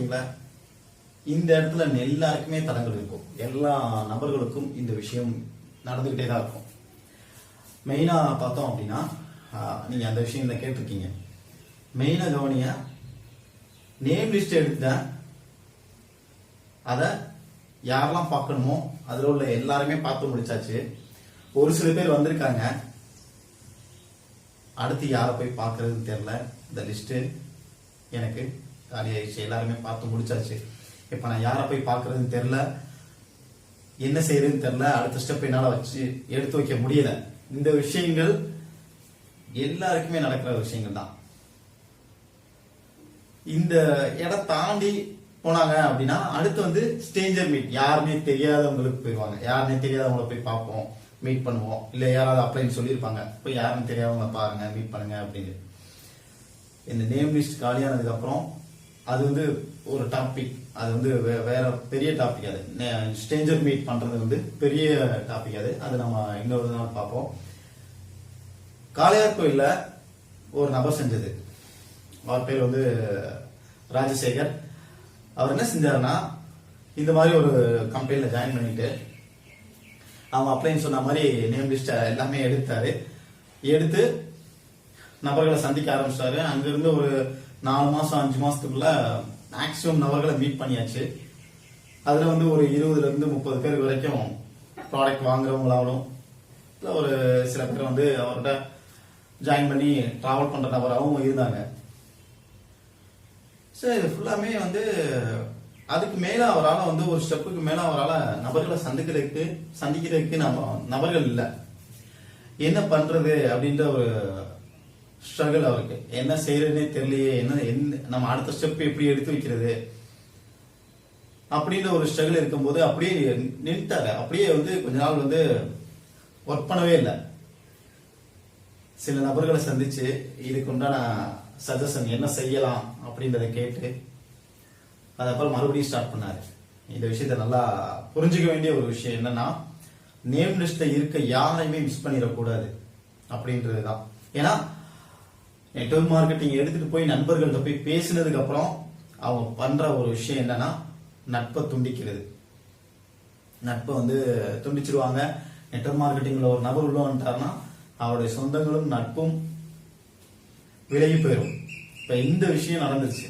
பார்த்தீங்களா இந்த இடத்துல எல்லாருக்குமே தடங்கள் இருக்கும். எல்லா நபர்களுக்கும் இந்த விஷயம் நடந்துகிட்டே தான் இருக்கும். மெயினா பார்த்தோம் அப்படின்னா நீங்கள் நீங்க அந்த விஷயம் இந்த கேட்டிருக்கீங்க. மெயினாக கவனியா நேம் லிஸ்ட் எடுத்தேன் அதை யாரெல்லாம் பார்க்கணுமோ அதில் உள்ள எல்லாருமே பார்த்து முடிச்சாச்சு. ஒரு சில பேர் வந்திருக்காங்க. அடுத்து யாரை போய் பார்க்கறதுன்னு தெரியல. இந்த லிஸ்ட்டு எனக்கு காலியாயிடுச்சு. எல்லாருமே பார்த்து முடிச்சாச்சு. இப்போ நான் யாரை போய் பார்க்கறதுன்னு தெரியல. என்ன செய்யறதுன்னு தெரியல. அடுத்த ஸ்டெப் என்னால் வச்சு எடுத்து வைக்க முடியல. இந்த விஷயங்கள் எல்லாருக்குமே நடக்கிற விஷயங்கள் தான். இந்த இடம் தாண்டி போனாங்க அப்படின்னா அடுத்து வந்து ஸ்டேஞ்சர் மீட் யாருமே தெரியாதவங்களுக்கு போயிடுவாங்க யாருமே தெரியாதவங்கள போய் பார்ப்போம். மீட் பண்ணுவோம். இல்ல யாராவது அப்ளைன்னு சொல்லியிருப்பாங்க. போய் யாருன்னு தெரியாதவங்க பாருங்க மீட் பண்ணுங்க அப்படின்னு. இந்த நேம் லிஸ்ட் காலியானதுக்கு அப்புறம் அது வந்து ஒரு டாபிக் அது வந்து வே- வேற பெரிய டாபிக் அது. ஸ்டேஞ்சர் மீட் பண்றது வந்து பெரிய டாபிக் அது. அது நம்ம இன்னொரு நாள் பார்ப்போம். காளையார் கோயில்ல ஒரு நபர் செஞ்சது. அவர் பேர் வந்து ராஜசேகர். அவர் என்ன செஞ்சாருன்னா இந்த மாதிரி ஒரு கம்பெனில ஜாயின் பண்ணிட்டு அவங்க அப்ளைன்னு சொன்ன மாதிரி நேம் லிஸ்ட் எல்லாமே எடுத்தாரு. எடுத்து நபர்களை சந்திக்க ஆரம்பிச்சாரு. அங்கிருந்து ஒரு நாலு மாசம் அஞ்சு மாசத்துக்குள்ள மேக்சிமம் நபர்களை மீட் பண்ணியாச்சு. அதுல வந்து ஒரு இருபதுல இருந்து முப்பது பேர் வரைக்கும் ப்ராடக்ட் வாங்குறவங்களாலும் இல்லை ஒரு சில பேர் வந்து அவர்கிட்ட ஜாயின் பண்ணி டிராவல் பண்ற நபராகவும் இருந்தாங்க. சரி இது ஃபுல்லாமே வந்து அதுக்கு மேல அவரால் வந்து ஒரு ஸ்டெப்புக்கு மேல அவரால் நபர்களை சந்திக்கிறதுக்கு சந்திக்கிறதுக்கு நம்ம நபர்கள் இல்லை. என்ன பண்றது அப்படின்ற ஒரு ஸ்ட்ரகிள் அவருக்கு. என்ன செய்யறதுனே தெரியலையே என்ன என்ன நம்ம அடுத்த ஸ்டெப் எப்படி எடுத்து வைக்கிறது? அப்படின்ற ஒரு ஸ்ட்ரகிள் இருக்கும்போது அப்படியே நின்ட்டாரு. அப்படியே வந்து கொஞ்ச நாள் வந்து ஒர்க் பண்ணவே இல்லை. சில நபர்களை சந்திச்சு இதுக்கு உண்டான சஜஷன் என்ன செய்யலாம் அப்படின்றத கேட்டு அதுக்கப்புறம் மறுபடியும் ஸ்டார்ட் பண்ணாரு. இந்த விஷயத்த நல்லா புரிஞ்சுக்க வேண்டிய ஒரு விஷயம் என்னன்னா நேம் லிஸ்ட்ல இருக்க யாரையுமே மிஸ் பண்ணிடக்கூடாது அப்படின்றது தான் ஏன்னா நெட்வொர்க் மார்க்கெட்டிங் எடுத்துட்டு போய் நண்பர்கள்ட்ட போய் பேசினதுக்கு அப்புறம் அவங்க பண்ற ஒரு விஷயம் என்னன்னா நட்பை துண்டிக்கிறது. நட்பை வந்து துண்டிச்சிருவாங்க. நெட்வொர்க் மார்க்கெட்டிங்ல ஒரு நபர் உள்ள வந்துட்டாருன்னா அவருடைய சொந்தங்களும் நட்பும் விலகி போயிடும் இப்ப இந்த விஷயம் நடந்துச்சு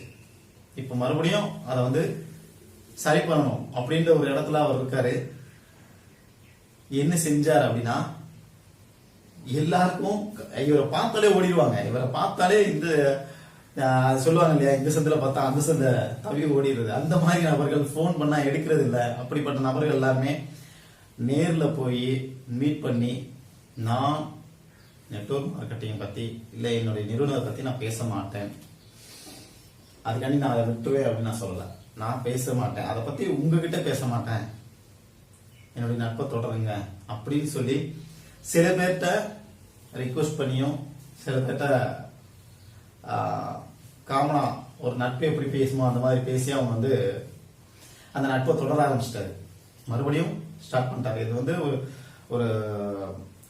இப்ப மறுபடியும் அதை வந்து சரி பண்ணணும் அப்படின்ற ஒரு இடத்துல அவர் இருக்காரு. என்ன செஞ்சார் அப்படின்னா எல்லாருக்கும் இவரை பார்த்தாலே ஓடிடுவாங்க. இவரை பார்த்தாலே இந்த சொல்லுவாங்க இல்லையா இந்த சந்தில பார்த்தா அந்த சந்தை தவி ஓடிடுறது. அந்த மாதிரி நபர்கள் ஃபோன் பண்ணா எடுக்கிறது இல்ல. அப்படிப்பட்ட நபர்கள் எல்லாருமே நேர்ல போய் மீட் பண்ணி நான் நெட்வொர்க் மார்க்கெட்டிங் பத்தி இல்ல என்னுடைய நிறுவனத்தை பத்தி நான் பேச மாட்டேன். அதுக்காண்டி நான் அதை விட்டுவேன் அப்படின்னு நான் சொல்லல. நான் பேச மாட்டேன். அதை பத்தி உங்ககிட்ட பேச மாட்டேன். என்னுடைய நட்பை தொடருங்க அப்படின்னு சொல்லி சில பேர்கிட்ட ரிக்வஸ்ட் பண்ணியும் சிலத்தட்ட காமனாக காமனா ஒரு நட்பு எப்படி பேசுமோ அந்த மாதிரி பேசி அவங்க வந்து அந்த நட்பை தொடர ஆரம்பிச்சிட்டாரு. மறுபடியும் ஸ்டார்ட் பண்ணிட்டாரு. இது வந்து ஒரு ஒரு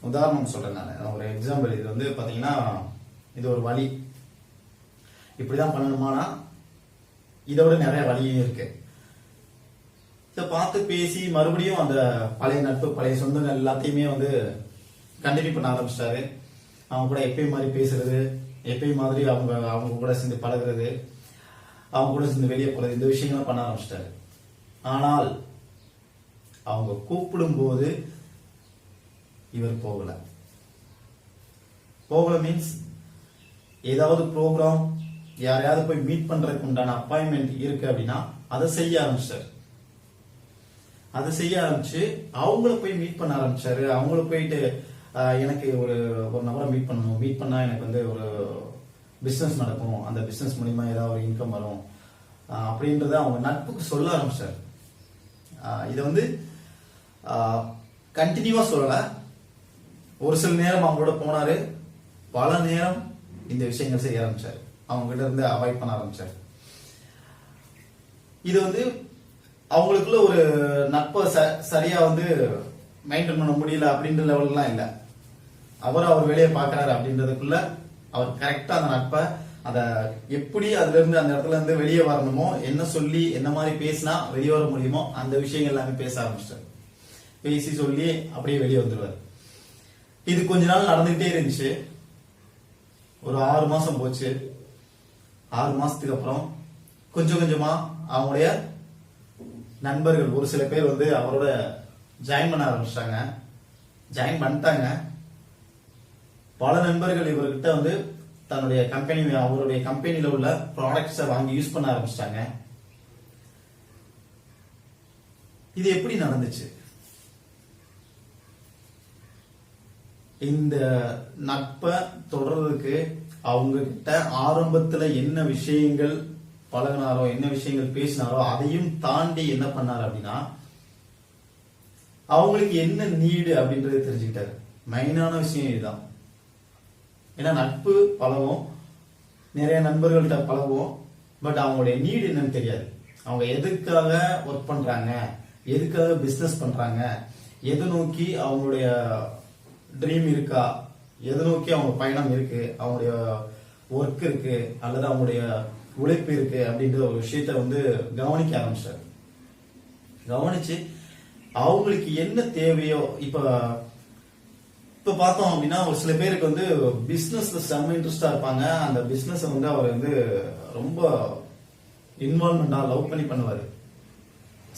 உதாரணம் சொல்றேன் நான். ஒரு எக்ஸாம்பிள் இது வந்து பாத்தீங்கன்னா இது ஒரு வழி. இப்படிதான் பண்ணணுமானா இதோட நிறைய வழியும் இருக்கு. இதை பார்த்து பேசி மறுபடியும் அந்த பழைய நட்பு பழைய சொந்தங்கள் எல்லாத்தையுமே வந்து கண்டினியூ பண்ண ஆரம்பிச்சிட்டாரு. அவங்க கூட எப்பயும் மாதிரி பேசுறது எப்பயும் மாதிரி அவங்க அவங்க கூட சேர்ந்து பழகுறது அவங்க கூட சேர்ந்து வெளியே போறது இந்த விஷயங்கள்லாம் பண்ண ஆரம்பிச்சிட்டாரு. ஆனால் அவங்க கூப்பிடும் போது இவர் போகல. போகல மீன்ஸ் ஏதாவது ப்ரோக்ராம் யாரையாவது போய் மீட் பண்றதுக்கு உண்டான அப்பாயின்மெண்ட் இருக்கு அப்படின்னா அதை செய்ய ஆரம்பிச்சார் அதை செய்ய ஆரம்பிச்சு அவங்கள போய் மீட் பண்ண ஆரம்பிச்சாரு. அவங்கள போயிட்டு எனக்கு ஒரு ஒரு நபரை மீட் பண்ணணும். மீட் பண்ணா எனக்கு வந்து ஒரு பிஸ்னஸ் நடக்கும். அந்த பிஸ்னஸ் மூலிமா ஏதாவது ஒரு இன்கம் வரும். அப்படின்றத அவங்க நட்புக்கு சொல்ல ஆரம்பிச்சார். இதை வந்து கண்டினியூவா சொல்லல. ஒரு சில நேரம் அவங்களோட போனாரு. பல நேரம் இந்த விஷயங்கள் செய்ய ஆரம்பிச்சார். அவங்க கிட்ட இருந்து அவாய்ட் பண்ண ஆரம்பிச்சார். இது வந்து அவங்களுக்குள்ள ஒரு நட்பை ச- சரியா வந்து மெயின்டைன் பண்ண முடியல அப்படின்ற லெவல்லாம் இல்லை. அவர் அவர் வேலையை பார்க்கறாரு அப்படின்றதுக்குள்ள அவர் கரெக்டா அந்த நட்பை அத எப்படி அதுல இருந்து அந்த இடத்துல இருந்து வெளியே வரணுமோ என்ன சொல்லி என்ன மாதிரி பேசினா வெளியே வர முடியுமோ அந்த விஷயங்கள் எல்லாமே பேச ஆரம்பிச்சிட்டாரு. பேசி சொல்லி அப்படியே வெளியே வந்துருவாரு. இது கொஞ்ச நாள் நடந்துகிட்டே இருந்துச்சு. ஒரு ஆறு மாசம் போச்சு. ஆறு மாசத்துக்கு அப்புறம் கொஞ்சம் கொஞ்சமா அவங்களுடைய நண்பர்கள் ஒரு சில பேர் வந்து அவரோட ஜாயின் பண்ண ஆரம்பிச்சிட்டாங்க. ஜாயின் பண்ணிட்டாங்க. பல நண்பர்கள் இவர்கிட்ட வந்து தன்னுடைய கம்பெனி அவருடைய கம்பெனியில உள்ள ப்ராடக்ட்ஸை வாங்கி யூஸ் பண்ண ஆரம்பிச்சிட்டாங்க. இது எப்படி நடந்துச்சு? இந்த நட்பை தொடர்றதுக்கு அவங்க கிட்ட ஆரம்பத்துல என்ன விஷயங்கள் பழகினாரோ என்ன விஷயங்கள் பேசினாரோ அதையும் தாண்டி என்ன பண்ணார் அப்படின்னா அவங்களுக்கு என்ன நீடு அப்படின்றத தெரிஞ்சுக்கிட்டாரு. மெயினான விஷயம் இதுதான். ஏன்னா நட்பு பழகும். நிறைய நண்பர்கள்ட்ட பழகுவோம். பட் அவங்களுடைய நீடு என்னன்னு தெரியாது. அவங்க எதுக்காக ஒர்க் பண்றாங்க? எதுக்காக பிஸ்னஸ் பண்றாங்க? எதை நோக்கி அவங்களுடைய ட்ரீம் இருக்கா? எதை நோக்கி அவங்க பயணம் இருக்கு? அவங்களுடைய ஒர்க் இருக்கு? அல்லது அவங்களுடைய உழைப்பு இருக்கு? அப்படின்ற ஒரு விஷயத்த வந்து கவனிக்க ஆரம்பிச்சாரு. கவனிச்சு அவங்களுக்கு என்ன தேவையோ இப்ப இப்ப பார்த்தோம் அப்படின்னா ஒரு சில பேருக்கு வந்து பிசினஸ்ல செம்ம இன்ட்ரெஸ்டா இருப்பாங்க. அந்த பிசினஸ் வந்து அவர் வந்து ரொம்ப இன்வால்மெண்டா லவ் பண்ணி பண்ணுவாரு.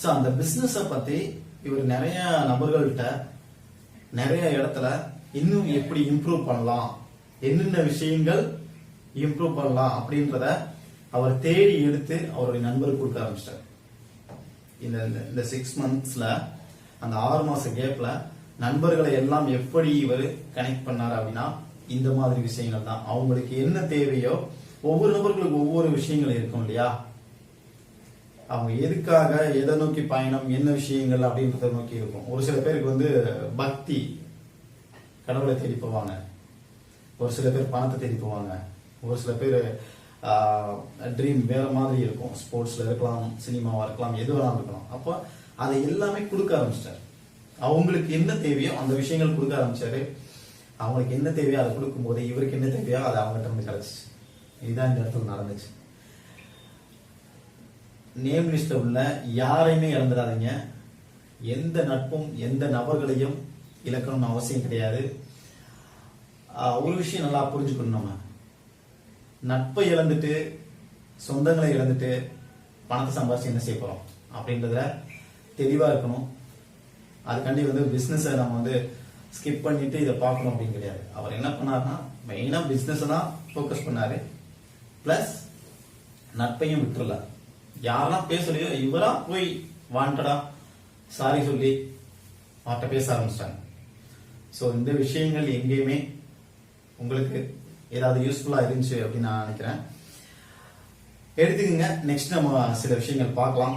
சோ அந்த பிசினஸ பத்தி இவர் நிறைய நபர்கள்ட்ட நிறைய இடத்துல இன்னும் எப்படி இம்ப்ரூவ் பண்ணலாம் என்னென்ன விஷயங்கள் இம்ப்ரூவ் பண்ணலாம் அப்படின்றத அவர் தேடி எடுத்து அவருடைய நண்பருக்கு கொடுக்க ஆரம்பிச்சிட்டார். இந்த இந்த- இந்த சிக்ஸ் மந்த்ஸ்ல அந்த ஆறு மாச கேப்ல நண்பர்களை எல்லாம் எப்படி இவர் கனெக்ட் பண்ணார் அப்படின்னா இந்த மாதிரி விஷயங்கள் தான். அவங்களுக்கு என்ன தேவையோ ஒவ்வொரு நபர்களுக்கு ஒவ்வொரு விஷயங்கள் இருக்கும் இல்லையா? அவங்க எதுக்காக எதை நோக்கி பயணம் என்ன விஷயங்கள் அப்படின்றத நோக்கி இருக்கும். ஒரு சில பேருக்கு வந்து பக்தி கடவுளை தேடி போவாங்க. ஒரு சில பேர் பணத்தை தேடி போவாங்க. ஒரு சில பேர் ட்ரீம் வேற மாதிரி இருக்கும். ஸ்போர்ட்ஸ்ல இருக்கலாம் சினிமாவா இருக்கலாம் எது வேணாலும் இருக்கலாம். அப்போ அதை எல்லாமே கொடுக்க ஆரம்பிச்சிட்டார். அவங்களுக்கு என்ன தேவையோ அந்த விஷயங்கள் கொடுக்க ஆரம்பிச்சாரு. அவங்களுக்கு என்ன தேவையோ அதை கொடுக்கும் போது இவருக்கு என்ன தேவையோ அது அவங்ககிட்ட இருந்து கிடைச்சிச்சு. இதுதான் இந்த இடத்துல நடந்துச்சு. நேம் லிஸ்ட்ல உள்ள யாரையுமே இழந்துடாதீங்க எந்த நட்பும் எந்த நபர்களையும் இழக்கணும்னு அவசியம் கிடையாது. ஒரு விஷயம் நல்லா புரிஞ்சுக்கணும் நம்ம. நட்பை இழந்துட்டு சொந்தங்களை இழந்துட்டு பணத்தை சம்பாதிச்சு என்ன செய்ய போறோம்? அப்படின்றத தெளிவா இருக்கணும். அதுக்காண்டி வந்து பிஸ்னஸை நம்ம வந்து ஸ்கிப் பண்ணிட்டு இதை பார்க்கணும் அப்படின்னு கிடையாது. அவர் என்ன பண்ணாருன்னா மெயினா பிசினஸ் தான் ஃபோக்கஸ் பண்ணாரு. பிளஸ் நட்பையும் விட்டுறல. யாரெல்லாம் பேசலையோ இவரா போய் வாண்டடா சாரி சொல்லி அவர்கிட்ட பேச ஆரம்பிச்சிட்டாங்க. ஸோ இந்த விஷயங்கள் எங்கேயுமே உங்களுக்கு ஏதாவது யூஸ்ஃபுல்லாக இருந்துச்சு அப்படின்னு நான் நினைக்கிறேன். எடுத்துக்கங்க. நெக்ஸ்ட் நம்ம சில விஷயங்கள் பார்க்கலாம்.